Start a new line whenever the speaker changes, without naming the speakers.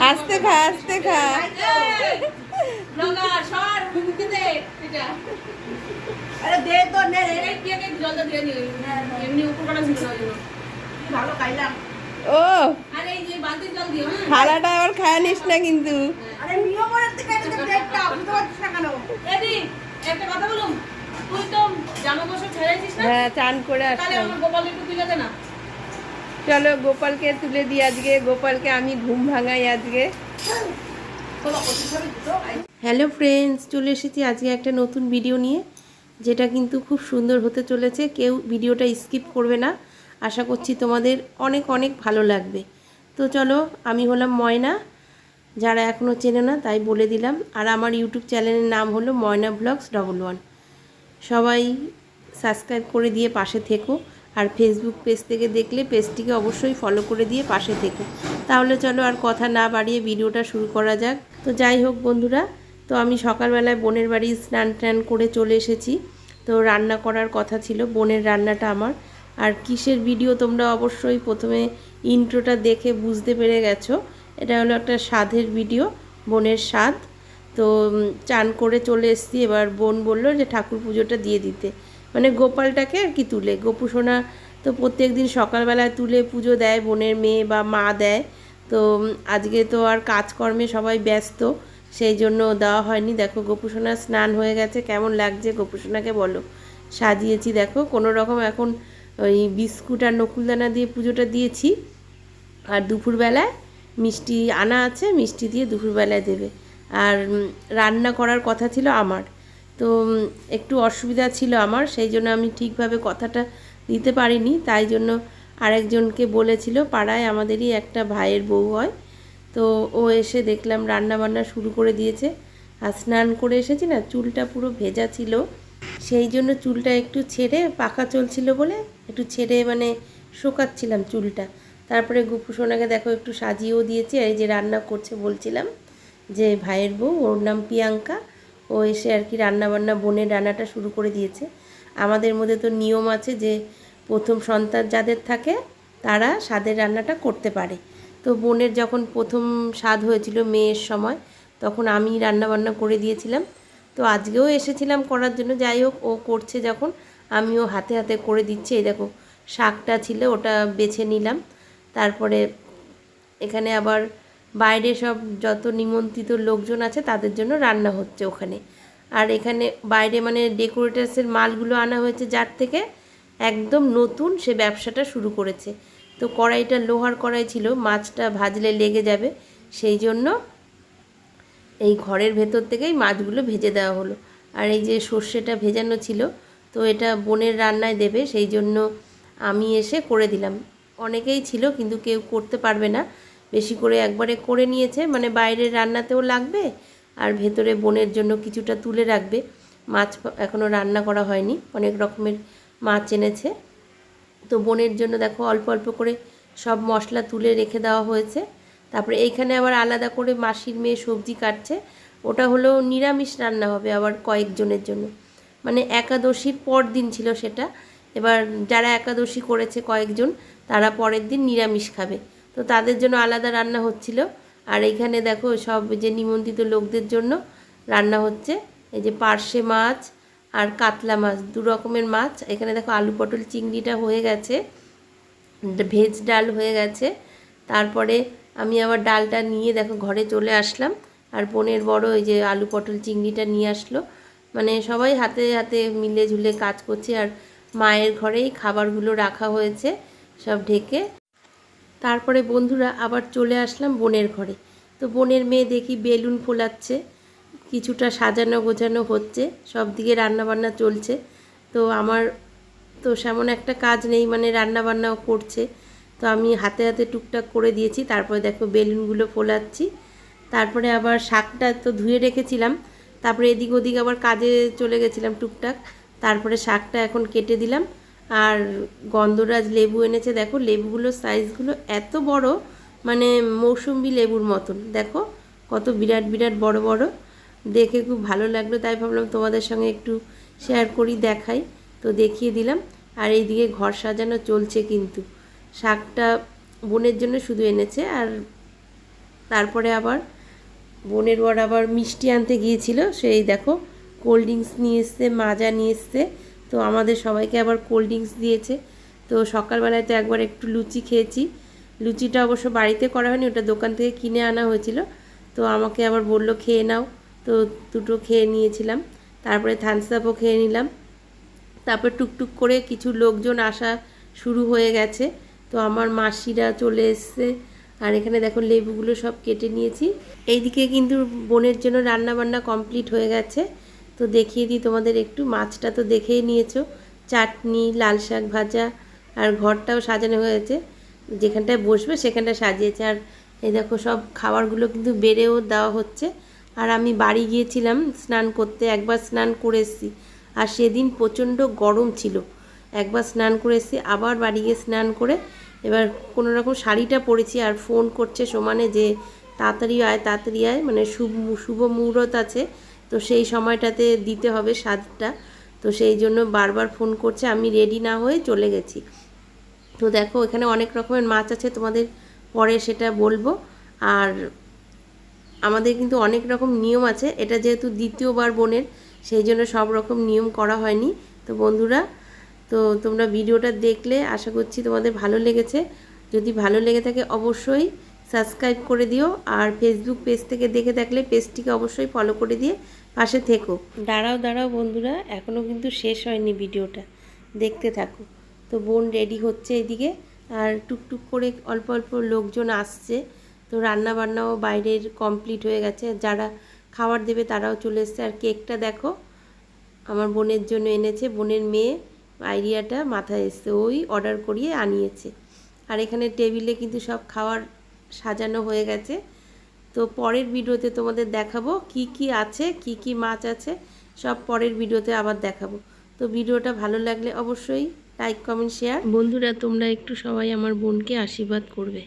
আস্তে খা আস্তে খা। ও
আরে যে বালতি জল দিও হ্যাঁ।
আবার খায় নিস না কিন্তু।
আরে নিয়ম করে থেকে এটা দেখটা বুঝতে পারছিস কেন?
এদি একটা কথা বলুম তুই তো জামা কাপড় ছেড়েছিস না?
হ্যাঁ চান করে
তাহলে
আসলাম।
গোপাল একটু তুলে না।
চলো, গোপালকে তুলে দিই আজকে। গোপালকে আমি ঘুম ভাঙাই আজকে। হ্যালো ফ্রেন্ডস চলে এসেছি আজকে একটা নতুন ভিডিও নিয়ে, যেটা কিন্তু খুব সুন্দর হতে চলেছে। কেউ ভিডিওটা স্কিপ করবে না। আশা করছি তোমাদের অনেক অনেক ভালো লাগবে। তো চলো, আমি হলাম ময়না। যারা এখনও চেনে না, তাই বলে দিলাম। আর আমার ইউটিউব চ্যানেলের নাম হলো ময়না ব্লগস ডবল ওয়ান সবাই সাবস্ক্রাইব করে দিয়ে পাশে থেকো। আর ফেসবুক পেজ থেকে দেখলে পেজটিকে অবশ্যই ফলো করে দিয়ে পাশে থেকে। তাহলে চলো আর কথা না বাড়িয়ে ভিডিওটা শুরু করা যাক। তো যাই হোক বন্ধুরা, তো আমি সকালবেলায় বোনের বাড়ি স্নান টান করে চলে এসেছি। তো রান্না করার কথা ছিল, বোনের রান্নাটা আমার। আর কিসের ভিডিও তোমরা অবশ্যই প্রথমে ইন্ট্রোটা দেখে বুঝতে পেরে গেছো। এটা হলো একটা স্বাদের ভিডিও বোনের স্বাদ। তো চান করে চলে এসেছি। এবার বোন বলল যে ঠাকুর পুজোটা দিয়ে দিতে। মানে গোপালটাকে আর কি তুলে। গোপুসোনা তো প্রত্যেক দিন সকালবেলায় তুলে পুজো দেয়, বোনের মেয়ে বা মা দেয়। তো আজকে তো আর কাজকর্মে সবাই ব্যস্ত, সেই জন্য দেওয়া হয়নি। দেখো গোপুসোনা স্নান হয়ে গেছে, কেমন লাগছে গোপুসোনাকে বলো। সাজিয়েছি দেখো, কোনো রকম এখন ওই বিস্কুট আর নকুলদানা দিয়ে পুজোটা দিয়েছি। আর দুপুরবেলায় মিষ্টি আনা আছে, মিষ্টি দিয়ে দুপুরবেলায় দেবে। আর রান্না করার কথা ছিল আমার। তো একটু অসুবিধা ছিল আমার, সেই জন্য আমি ঠিকভাবে কথাটা দিতে পারিনি। তাই জন্য আরেকজনকে বলেছিল, পাড়ায় আমাদেরই একটা ভাইয়ের বউ হয়। তো, ও এসে দেখলাম রান্না বান্না শুরু করে দিয়েছে। আর স্নান করে এসেছি না, চুলটা পুরো ভেজা ছিল। সেই জন্য চুলটা একটু ছেড়ে পাকা চলছিল বলে একটু ছেড়ে মানে শোকাচ্ছিলাম চুলটা। তারপরে গুপু সোনাকে দেখো একটু সাজিয়েও দিয়েছি, এই যে রান্না করছে বলছিলাম যে ভাইয়ের বউ, ওর নাম প্রিয়াঙ্কা। ও এসে আর কি রান্না বান্না বোনের রান্নাটা শুরু করে দিয়েছে। আমাদের মধ্যে তো নিয়ম আছে যে প্রথম সন্তান যাদের থাকে, তারা স্বাদের রান্নাটা করতে পারে। তো বোনের যখন প্রথম স্বাদ হয়েছিল মেয়ের সময়, তখন আমি রান্না বান্না করে দিয়েছিলাম। তো আজকেও এসেছিলাম করার জন্য, যাই হোক, ও করছে যখন, আমিও হাতে হাতে করে দিচ্ছি। এই দেখো, শাকটা ছিল, ওটা বেছে নিলাম। তারপরে এখানে আবার বাইরে সব যত নিমন্ত্রিত লোকজন আছে, তাদের জন্য রান্না হচ্ছে ওখানে। আর এখানে বাইরে মানে ডেকোরেটার্সের মালগুলো আনা হয়েছে যার থেকে একদম নতুন সে ব্যবসাটা শুরু করেছে। তো কড়াইটা লোহার কড়াই ছিল, মাছটা ভাজলে লেগে যাবে, সেই জন্য এই ঘরের ভেতর থেকেই মাছগুলো ভেজে দেওয়া হলো। আর এই যে সর্ষেটা ভেজানো ছিল, তো এটা বোনের রান্নায় দেবে, সেই জন্য আমি এসে করে দিলাম। অনেকেই ছিল, কিন্তু কেউ করতে পারবে না। বেশি করে একবারে করে নিয়েছে মানে বাইরের রান্নাতেও লাগবে আর ভেতরে বোনের জন্য কিছুটা তুলে রাখবে। মাছ এখনও রান্না করা হয়নি, অনেক রকমের মাছ এনেছে। তো বোনের জন্য দেখো অল্প অল্প করে সব মশলা তুলে রেখে দেওয়া হয়েছে। তারপরে এইখানে আবার আলাদা করে মাসির মেয়ে সবজি কাটছে। ওটা হলো নিরামিষ রান্না হবে আবার কয়েকজনের জন্য। মানে একাদশীর পর দিন ছিল সেটা। এবার যারা একাদশী করেছে কয়েকজন, তারা পরের দিন নিরামিষ খাবে। তো তাদের জন্য আলাদা রান্না হচ্ছিল। আর এইখানে দেখো সব যে নিমন্ত্রিত লোকদের জন্য রান্না হচ্ছে। এই যে পার্শে মাছ আর কাতলা মাছ, দু রকমের মাছ। এখানে দেখো আলু পটল চিংড়িটা হয়ে গেছে ভেজ ডাল হয়ে গেছে। তারপরে আমি আবার ডালটা নিয়ে দেখো ঘরে চলে আসলাম। আর বোনের বড় ওই যে আলু পটল চিংড়িটা নিয়ে আসলো। মানে সবাই হাতে হাতে মিলে ঝুলে কাজ করছে। আর মায়ের ঘরেই খাবারগুলো রাখা হয়েছে, সব ঢেকে। তারপরে বন্ধুরা আবার চলে আসলাম বোনের ঘরে। তো বোনের মেয়ে দেখি বেলুন ফোলাচ্ছে, কিছুটা সাজানো গোছানো হচ্ছে, সব দিকে রান্নাবান্না চলছে। তো আমার তো সেমন একটা কাজ নেই মানে রান্নাবান্নাও করছে। তো আমি হাতে হাতে টুকটাক করে দিয়েছি, তারপরে দেখো বেলুনগুলো ফোলাচ্ছি। তারপরে আবার শাকটা তো ধুয়ে রেখেছিলাম, তারপরে এদিক ওদিক আবার কাজে চলে গেছিলাম টুকটাক। তারপরে শাকটা এখন কেটে দিলাম। আর গন্ধরাজ লেবু এনেছে, দেখো, লেবুগুলোর সাইজগুলো এত বড় মানে মৌসুম্বি লেবুর মতন। দেখো, কত বিরাট বিরাট বড় বড়। দেখে খুব ভালো লাগল, তাই ভাবলাম তোমাদের সঙ্গে একটু শেয়ার করি, দেখাই। তো দেখিয়ে দিলাম। আর এইদিকে ঘর সাজানো চলছে কিন্তু। শাকটা বোনের জন্য শুধু এনেছে, আর তারপরে আবার বোনের বর আবার মিষ্টি আনতে গিয়েছিল, সেই দেখো কোল্ড ড্রিঙ্কস নিয়ে এসছে, মাজা নিয়ে এসছে। তো আমাদের সবাইকে আবার কোল্ড ড্রিঙ্কস দিয়েছে। তো সকালবেলায় তো একবার একটু লুচি খেয়েছি। লুচিটা অবশ্য বাড়িতে করা হয়নি, ওটা দোকান থেকে কিনে আনা হয়েছিল। তো আমাকে আবার বলল, খেয়ে নাও। তো দুটো খেয়ে নিয়েছিলাম। তারপরে থামস আপও খেয়ে নিলাম। তারপর টুকটুক করে কিছু লোকজন আসা শুরু হয়ে গেছে। তো আমার মাসিরা চলে এসছে। আর এখানে দেখো লেবুগুলো সব কেটে নিয়েছি। এইদিকে কিন্তু বোনের জন্য রান্না বান্না কমপ্লিট হয়ে গেছে। তো দেখিয়ে দিই, তোমাদের একটু। মাছটা তো দেখেই নিয়েছো। চাটনি, লাল শাক ভাজা, আর ঘরটাও সাজানো হয়েছে। যেখানটায় বসবে সেখানটায় সাজিয়েছে। আর এই দেখো, সব খাবারগুলো কিন্তু বেড়েও দেওয়া হচ্ছে। আর আমি বাড়ি গিয়েছিলাম স্নান করতে। একবার স্নান করে এসেছি। আর সেদিন প্রচণ্ড গরম ছিল। একবার স্নান করে এসেছি, আবার বাড়ি গিয়ে স্নান করে এবার কোনো রকম শাড়িটা পরেছি। আর ফোন করছে সমানে যে তাড়াতাড়ি আয় তাড়াতাড়ি আয়। মানে শুভ শুভ মুহূর্ত আছে। তো সেই সময়টাতে দিতে হবে স্বাদটা। তো সেই জন্য বারবার ফোন করছে, আমি রেডি না হয়ে চলে গেছি। তো দেখো, এখানে অনেক রকমের মাছ আছে, তোমাদের পরে সেটা বলব। আর আমাদের কিন্তু অনেক রকম নিয়ম আছে, এটা যেহেতু দ্বিতীয়বার বোনের, সেই জন্য সব রকম নিয়ম করা হয়নি। তো বন্ধুরা, তো তোমরা ভিডিওটা দেখলে, আশা করছি তোমাদের ভালো লেগেছে। যদি ভালো লেগে থাকে, অবশ্যই সাবস্ক্রাইব করে দিও আর ফেসবুক পেজ থেকে দেখে থাকলে পেজটিকে অবশ্যই ফলো করে দিয়ে পাশে থেকো। দাঁড়াও দাঁড়াও বন্ধুরা এখনও কিন্তু শেষ হয়নি ভিডিওটা। দেখতে থাকো। তো বোন রেডি হচ্ছে এদিকে, আর টুকটুক করে অল্প অল্প লোকজন আসছে। তো রান্না বান্নাও বাইরের কমপ্লিট হয়ে গেছে। যারা খাবার দেবে তারাও চলে এসছে। আর কেকটা দেখো, আমার বোনের জন্য এনেছে। বোনের মেয়ে আইডিয়াটা মাথায় এসছে। ওই অর্ডার করিয়ে আনিয়েছে। আর এখানে টেবিলে কিন্তু সব খাবার সাজানো হয়ে গেছে। তো পরের ভিডিওতে তোমাদের দেখাবো কি কি আছে, কি কি মাছ আছে, সব পরের ভিডিওতে আবার দেখাবো। তো ভিডিওটা ভালো লাগলে অবশ্যই লাইক কমেন্ট শেয়ার বন্ধুরা, তোমরা একটু সবাই আমার বোনকে আশীর্বাদ করবে।